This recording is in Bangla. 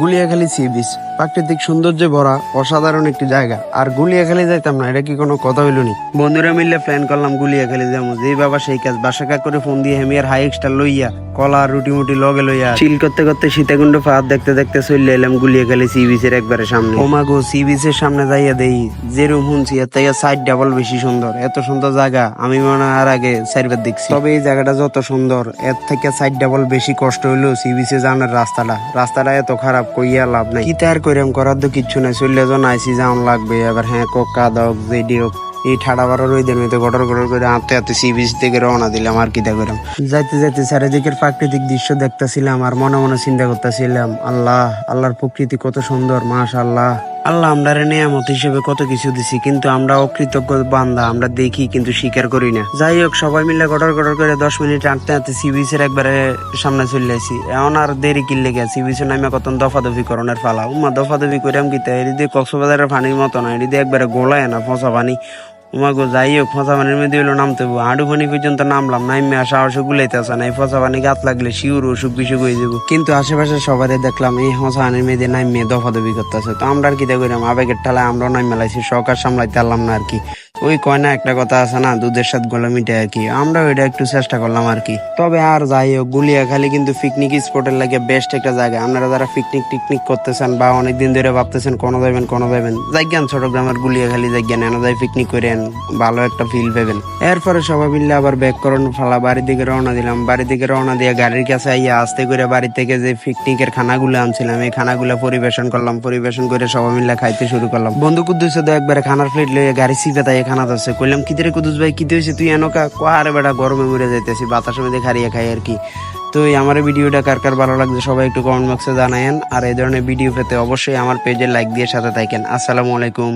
Guliakhali sea beach. প্রাকৃতিক সৌন্দর্যে ভরা, অসাধারণ একটি জায়গা। আর গুলিয়া গুলিয়াখালী যাইতাম না, এটা কি কোনো কথা হইল নি? বন্ধুরা মিললে প্ল্যান করলাম গুলিয়াখালী যাব। যেই বাবা সেই কাজ, বাসা কাক করে ফোন দিয়ে হেমিয়ার হাই এক্সট্রা লইয়া, কলা রুটি মুটি লগে লইয়া চিল করতে করতে সীতাকুণ্ড ফাঁদ দেখতে দেখতে চলে এলাম গুলিয়াখালী সি বিচের একবারে সামনে। ওমা গো সি বিচের সামনে যাইয়া দেই, যেরকম শুনছি, এর থেকে সাইড ডাবল বেশি সুন্দর। এত সুন্দর জায়গা, আমি মনে আর আগে চারবার দেখছি। তবে এই জায়গাটা যত সুন্দর, এর থেকে সাইড ডাবল বেশি কষ্ট হইল সি বিচে জানার রাস্তাটা। রাস্তাটা এত খারাপ, কইয়া লাভ নাই। কি তার কইরাম করার তো কিচ্ছু নাই চললে জন আইসি যাওন লাগবে। এবার হ্যাঁ কোক দক যেডি হোক এই ঠাডা বারো রইদের মধ্যে গটর গটর করে আঁতে আঁতে সি বিচ থেকে রওনা দিলাম, আর কিতা দেখলাম যাইতে যাইতে চারিদিকের প্রাকৃতিক দৃশ্য দেখতেছিলাম, আর মনে মনে চিন্তা করতেছিলাম, আল্লাহ, আল্লাহর প্রকৃতি কত সুন্দর, মাশাআল্লাহ। আল্লাহ আমরা নিয়ামত হিসেবে কত কিছু দিছি, কিন্তু আমরা অকৃতজ্ঞ বান্দা, আমরা দেখি কিন্তু স্বীকার করি না। যাই হোক, সবাই মিলে গটর গটর করে দশ মিনিট আঁটতে আঁটতে সি বিচের একবারে সামনে চলে আসি। এখন আর দেরি কিনলে গেছে সি বিচের নামে কত দফাদফি করণের ফালা উমা দফাদফি করে আমি কিতা দিয়ে কক্সবাজারের পানির মতো না এটি দিয়ে একবারে গোলায় না ফসা পানি। উমা গো যাই হোক ফসা পানির মধ্যে হলো নামতে হাঁটু পানি পর্যন্ত নামলাম, নাইমে আসা অসুখ গুলাইতে আসা নাই। ফসা পানি গাত লাগলে শিউর অসুখ বিসুখ হয়ে যাব কিন্তু আশেপাশে সবাই দেখলাম, এই ফসা পানির মধ্যে নাইমে দফাদফি করতেছে। তো আমরা আর কি দেখলাম আবেগের ঠালায় আমরাও নাইমে মেলাইছি সরকার সামলাইতে পারলাম না আর কি। ওই কয় না, একটা কথা আছে না, দুধের সাথে গোলা মিটে আর কি। আমরা ওইটা একটু চেষ্টা করলাম আর কি। তবে আর যাই হোক, গুলিয়াখালী কিন্তু পিকনিক স্পটের লাগে বেস্ট একটা জায়গা। আপনারা যারা পিকনিক টিকনিক করতেছেন বা অনেকদিন ধরে ভাবতেছেন কোনো যাবেন কোনো যাবেন যাইগান ছোট গ্রামের গুলিয়াখালী যাইগান, এনে যাই পিকনিক করেন ভালো একটা ফিল পাবেন। এরপরে সবাই মিললে আবার ব্যাক করুন, ফালা বাড়ির দিকে রওনা দিলাম। বাড়ির দিকে রওনা দিয়ে গাড়ির কাছে আইয়া আস্তে করে বাড়ি থেকে যে পিকনিকের খানাগুলো আনছিলাম, এই খানাগুলো পরিবেশন করলাম, পরিবেশন করে সবাই মিলে খাইতে শুরু করলাম। বন্ধু কুদ্দুসে তো একবারে খানার প্লেট লইয়ে গাড়ি সিপে তাই খানা যাচ্ছে কইলাম, কি কুদুস ভাই, কি হয়েছে তুই এনকা কোয়ারে বেটা, গরমে মরে যাইতেছি, বাতাসের মধ্যে খারিয়ে খাই আর কি। তো এই আমার ভিডিওটা কার কার ভালো লাগছে সবাই একটু কমেন্ট বক্সে জানায়েন। আর এই ধরনের ভিডিও পেতে অবশ্যই আমার পেজে লাইক দিয়ে সাথে থাকেন। আসসালামু আলাইকুম।